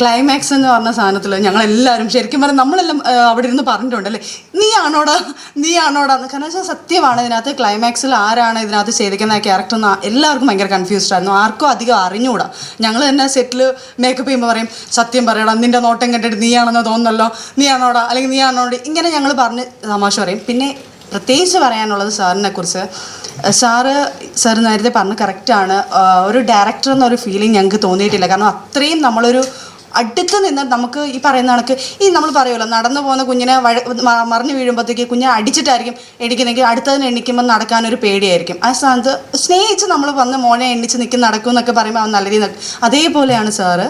Climax എന്ന് പറഞ്ഞ സാധനത്തിൽ ഞങ്ങളെല്ലാവരും ശരിക്കും പറഞ്ഞാൽ നമ്മളെല്ലാം അവിടെ ഇരുന്ന് പറഞ്ഞിട്ടുണ്ടല്ലേ? നീ ആണോടാ നീ ആണോടാ എന്ന് കാരണം വെച്ചാൽ സത്യമാണ് ഇതിനകത്ത് ക്ലൈമാക്സിൽ ആരാണ് ഇതിനകത്ത് ചെയ്തിരിക്കുന്ന ക്യാരക്ടർ എന്ന് എല്ലാവർക്കും ഭയങ്കര കൺഫ്യൂസ്ഡ് ആയിരുന്നു. ആർക്കും അധികം അറിഞ്ഞുകൂടാ ഞങ്ങൾ തന്നെ സെറ്റിൽ മേക്കപ്പ് ചെയ്യുമ്പോൾ പറയും സത്യം പറയടാ നിന്റെ നോട്ടം കണ്ടിട്ട് നീയാണെന്ന് തോന്നുന്നല്ലോ. നീ ആണോടാ അല്ലെങ്കിൽ നീ ആണോടി ഇങ്ങനെ ഞങ്ങൾ പറഞ്ഞ് തമാശ പറയും. പിന്നെ പ്രത്യേകിച്ച് പറയാനുള്ളത് സാറിനെ കുറിച്ച് സാറ് സാർ നേരത്തെ പറഞ്ഞ കറക്റ്റാണ് ഒരു ഡയറക്ടർ എന്നൊരു ഫീലിംഗ് ഞങ്ങൾക്ക് തോന്നിയിട്ടില്ല. കാരണം അത്രയും നമ്മളൊരു അടുത്ത് നിന്ന് നമുക്ക് ഈ പറയുന്ന കണക്ക് ഈ നമ്മൾ പറയുമല്ലോ നടന്നു പോകുന്ന കുഞ്ഞിനെ വഴ മറിഞ്ഞു വീഴുമ്പോഴത്തേക്ക് കുഞ്ഞെ അടിച്ചിട്ടായിരിക്കും എണിക്കുന്നെങ്കിൽ അടുത്തതിന് എണിക്കുമ്പോൾ നടക്കാനൊരു പേടിയായിരിക്കും. ആ സ്ഥാനത്ത് സ്നേഹിച്ച് നമ്മൾ വന്ന് മോനെ എണ്ണിച്ച് നിൽക്കും നടക്കും എന്നൊക്കെ പറയുമ്പോൾ അവൻ നല്ല രീതി അതേപോലെയാണ് സാറ്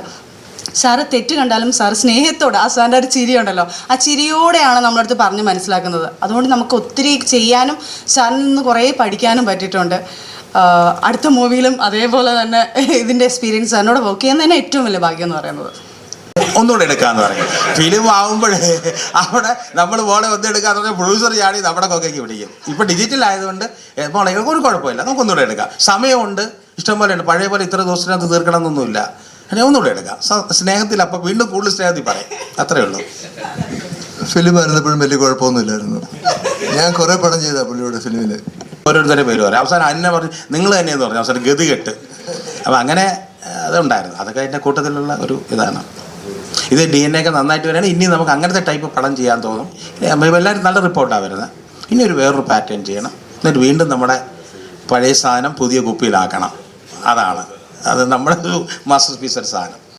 സാറ് തെറ്റ് കണ്ടാലും സാർ സ്നേഹത്തോടെ ആ സാറിന്റെ ഒരു ചിരി ഉണ്ടല്ലോ ആ ചിരിയോടെയാണ് നമ്മളടുത്ത് പറഞ്ഞ് മനസ്സിലാക്കുന്നത്. അതുകൊണ്ട് നമുക്ക് ഒത്തിരി ചെയ്യാനും സാറിൽ നിന്ന് കുറേ പഠിക്കാനും പറ്റിയിട്ടുണ്ട്. അടുത്ത മൂവിയിലും അതേപോലെ തന്നെ ഇതിന്റെ എക്സ്പീരിയൻസ് സാറിനോട് വർക്ക് ചെയ്യുന്ന തന്നെ ഏറ്റവും വലിയ ഭാഗ്യം എന്ന് പറയുന്നത്. ഒന്നുകൂടെ എടുക്കാന്ന് പറയും ഫിലിം ആവുമ്പോഴേ അവിടെ നമ്മൾ മോളെ ഒന്നും എടുക്കാന്ന് പറഞ്ഞാൽ പ്രൊഡ്യൂസർ ചാടി നമ്മുടെ കൊക്കയ്ക്ക് പിടിക്കും. ഇപ്പം ഡിജിറ്റൽ ആയതുകൊണ്ട് മോളെ ഒരു കുഴപ്പമില്ല. നമുക്ക് ഒന്നുകൂടെ എടുക്കാം. സമയമുണ്ട്. ഇഷ്ടംപോലെ ഉണ്ട്. പഴയ പോലെ ഇത്ര ദിവസത്തിനകത്ത് തീർക്കണം അങ്ങനെ ഒന്നുകൂടെ എടുക്കാം. സ്നേഹത്തിൽ അപ്പം വീണ്ടും കൂടുതൽ സ്നേഹത്തിൽ പറയും. അത്രേ ഉള്ളൂ. ഫിലിം ആയിരുന്നപ്പോഴും വലിയ കുഴപ്പമൊന്നുമില്ലായിരുന്നു. ഞാൻ കുറേ പടം ചെയ്ത പുള്ളിയുടെ ഫിലിമിൽ ഓരോരുത്തരെ പേര് പറയും. അവസാനം അന്നെ പറഞ്ഞു നിങ്ങൾ തന്നെയെന്ന് പറഞ്ഞു. അവസാനം ഗതികെട്ട് അപ്പം അങ്ങനെ അതുണ്ടായിരുന്നു. അതൊക്കെ അതിന്റെ കൂട്ടത്തിലുള്ള ഒരു ഇതാണ്. ഇത് ഡി എൻ എ ഒക്കെ നന്നായിട്ട് വരികയാണ്. ഇനി നമുക്ക് അങ്ങനത്തെ ടൈപ്പ് പടം ചെയ്യാൻ തോന്നും. എല്ലാവരും നല്ല റിപ്പോർട്ടാണ് വരുന്നത് ഇനി ഒരു വേറൊരു പാറ്റേൺ ചെയ്യണം. എന്നിട്ട് വീണ്ടും നമ്മുടെ പഴയ സാധനം പുതിയ കുപ്പിയിലാക്കണം. അതാണ്. അത് നമ്മുടെ ഒരു മാസ്റ്റർ പീസ് സാധനം.